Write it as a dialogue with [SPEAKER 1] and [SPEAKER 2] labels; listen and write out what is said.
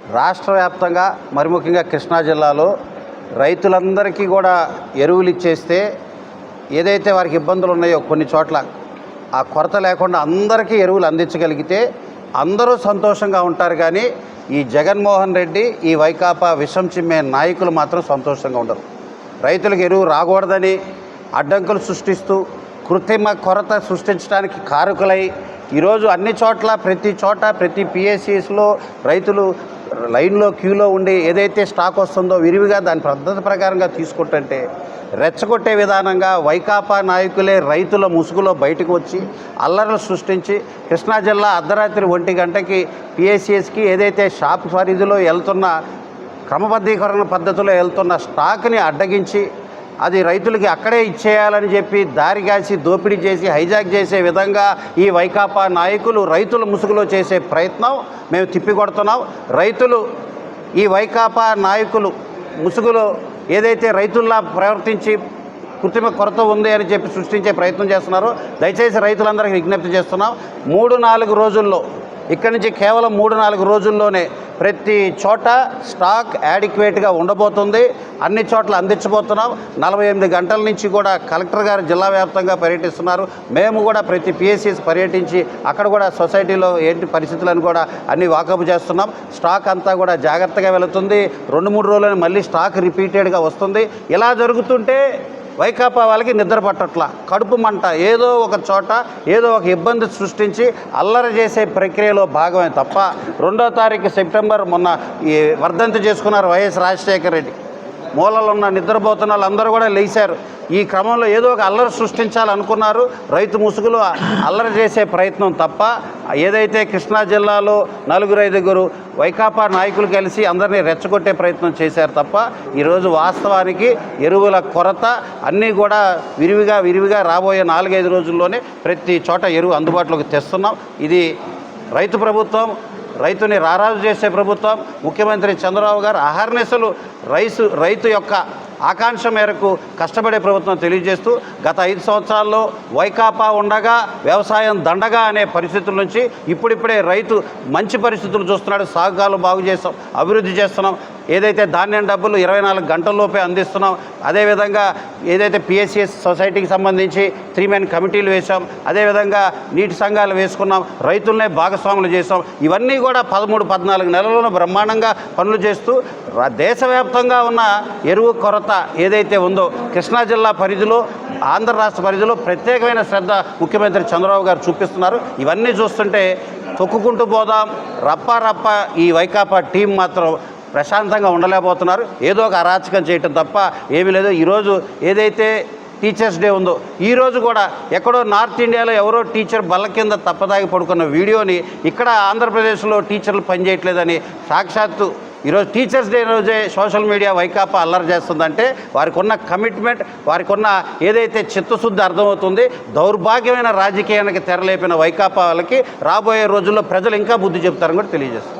[SPEAKER 1] రాష్ట్ర వ్యాప్తంగా మరి ముఖ్యంగా కృష్ణా జిల్లాలో రైతులందరికీ కూడా ఎరువులు ఇచ్చేస్తే ఏదైతే వారికి ఇబ్బందులు ఉన్నాయో కొన్ని చోట్ల ఆ కొరత లేకుండా అందరికీ ఎరువులు అందించగలిగితే అందరూ సంతోషంగా ఉంటారు కానీ ఈ జగన్మోహన్ రెడ్డి ఈ వైకాపా విషం చిమ్మే నాయకులు మాత్రం సంతోషంగా ఉండరు. రైతులకు ఎరువు రాకూడదని అడ్డంకులు సృష్టిస్తూ కృత్రిమ కొరత సృష్టించడానికి కారకులై ఈరోజు అన్ని చోట్ల ప్రతి చోట ప్రతి పిఎస్సిస్లో రైతులు లైన్లో క్యూలో ఉండి ఏదైతే స్టాక్ వస్తుందో విరివిగా దాని పద్ధతి ప్రకారంగా తీసుకుంటుంటే రెచ్చగొట్టే విధానంగా వైకాపా నాయకులే రైతుల ముసుగులో బయటకు వచ్చి అల్లర్లు సృష్టించి కృష్ణా జిల్లా అర్ధరాత్రి ఒంటి గంటకి పిఎస్సిఎస్కి ఏదైతే షాప్ పరిధిలో వెళ్తున్న క్రమబద్ధీకరణ పద్ధతిలో వెళ్తున్న స్టాక్ని అడ్డగించి అది రైతులకి అక్కడే ఇచ్చేయాలని చెప్పి దారి కాసి దోపిడీ చేసి హైజాక్ చేసే విధంగా ఈ వైకాపా నాయకులు రైతుల ముసుగులో చేసే ప్రయత్నం మేము తిప్పికొడుతున్నాం. రైతులు ఈ వైకాపా నాయకులు ముసుగులో ఏదైతే రైతుల్లా ప్రవర్తించి కృత్రిమ కొరత ఉంది అని చెప్పి సృష్టించే ప్రయత్నం చేస్తున్నారు. దయచేసి రైతులందరికీ విజ్ఞప్తి చేస్తున్నాం. మూడు నాలుగు రోజుల్లో ఇక్కడి నుంచి కేవలం మూడు నాలుగు రోజుల్లోనే ప్రతి చోట స్టాక్ యాడిక్వేట్గా ఉండబోతుంది. అన్ని చోట్ల అందించబోతున్నాం. నలభై ఎనిమిది గంటల నుంచి కూడా కలెక్టర్ గారు జిల్లా వ్యాప్తంగా పర్యటిస్తున్నారు. మేము కూడా ప్రతి పిఎస్సీస్ పర్యటించి అక్కడ కూడా సొసైటీలో ఏంటి పరిస్థితులను కూడా అన్ని వాకప్ చేస్తున్నాం. స్టాక్ అంతా కూడా జాగ్రత్తగా వెళుతుంది. రెండు మూడు రోజులని మళ్ళీ స్టాక్ రిపీటెడ్గా వస్తుంది. ఇలా జరుగుతుంటే వైకాపా వాళ్ళకి నిద్ర పట్టట్ల. కడుపు మంట. ఏదో ఒక చోట ఏదో ఒక ఇబ్బంది సృష్టించి అల్లరి చేసే ప్రక్రియలో భాగమే తప్ప రెండో తారీఖు సెప్టెంబర్ మొన్న ఈ వర్ధంతి చేసుకున్నారు వైఎస్ రాజశేఖర రెడ్డి. మూలలో ఉన్న నిద్రపోతున్న వాళ్ళందరూ కూడా లేచారు. ఈ క్రమంలో ఏదో ఒక అల్లరి సృష్టించాలనుకున్నారు. రైతు ముసుగులు అల్లరి చేసే ప్రయత్నం తప్ప ఏదైతే కృష్ణా జిల్లాలో నలుగురు ఐదుగురు వైకాపా నాయకులు కలిసి అందరినీ రెచ్చగొట్టే ప్రయత్నం చేశారు తప్ప ఈరోజు వాస్తవానికి ఎరువుల కొరత అన్నీ కూడా విరివిగా విరివిగా రాబోయే నాలుగైదు రోజుల్లోనే ప్రతి చోట ఎరువు అందుబాటులోకి తెస్తున్నాం. ఇది రైతు ప్రభుత్వం రైతుని రారాజు చేసే ప్రభుత్వం ముఖ్యమంత్రి చంద్రబాబు గారు అహర్నిశలు రైసు రైతు యొక్క ఆకాంక్ష మేరకు కష్టపడే ప్రభుత్వం తెలియజేస్తూ గత ఐదు సంవత్సరాల్లో వైకాపా ఉండగా వ్యవసాయం దండగా అనే పరిస్థితుల నుంచి ఇప్పుడిప్పుడే రైతు మంచి పరిస్థితులు చూస్తున్నాడు సాగుకాలు బాగు చేస్తాం అభివృద్ధి చేస్తున్నాం. ఏదైతే ధాన్యం డబ్బులు ఇరవై నాలుగు గంటల్లోపే అందిస్తున్నాం అదేవిధంగా ఏదైతే పిఎస్సిఎస్ సొసైటీకి సంబంధించి త్రీ మెన్ కమిటీలు వేసాం అదేవిధంగా నీటి సంఘాలు వేసుకున్నాం రైతులనే భాగస్వాములు చేసాం ఇవన్నీ కూడా పదమూడు పద్నాలుగు నెలల్లోనూ బ్రహ్మాండంగా పనులు చేస్తూ దేశవ్యాప్తంగా ఉన్న ఎరువు కొరత కొరత ఏదైతే ఉందో కృష్ణా జిల్లా పరిధిలో ఆంధ్ర రాష్ట్ర పరిధిలో ప్రత్యేకమైన శ్రద్ధ ముఖ్యమంత్రి చంద్రబాబు గారు చూపిస్తున్నారు. ఇవన్నీ చూస్తుంటే తొక్కుకుంటూ పోదాం. రప్ప రప్ప ఈ వైకాపా టీం మాత్రం ప్రశాంతంగా ఉండలేకపోతున్నారు. ఏదో ఒక అరాచకం చేయటం తప్ప ఏమీ లేదు. ఈరోజు ఏదైతే టీచర్స్ డే ఉందో ఈరోజు కూడా ఎక్కడో నార్త్ ఇండియాలో ఎవరో టీచర్ బల్ల కింద తప్పదాగి పడుకున్న వీడియోని ఇక్కడ ఆంధ్రప్రదేశ్లో టీచర్లు పనిచేయట్లేదని సాక్షాత్తు ఈరోజు టీచర్స్ డే రోజే సోషల్ మీడియా వైకాపా అల్లరి చేస్తుందంటే వారికి ఉన్న కమిట్మెంట్ వారికి ఉన్న ఏదైతే చిత్తశుద్ధి అర్థమవుతుంది దౌర్భాగ్యమైన రాజకీయానికి తెరలేపిన వైకాపా వాళ్ళకి రాబోయే రోజుల్లో ప్రజలు ఇంకా బుద్ధి చెప్తారని కూడా తెలియజేస్తారు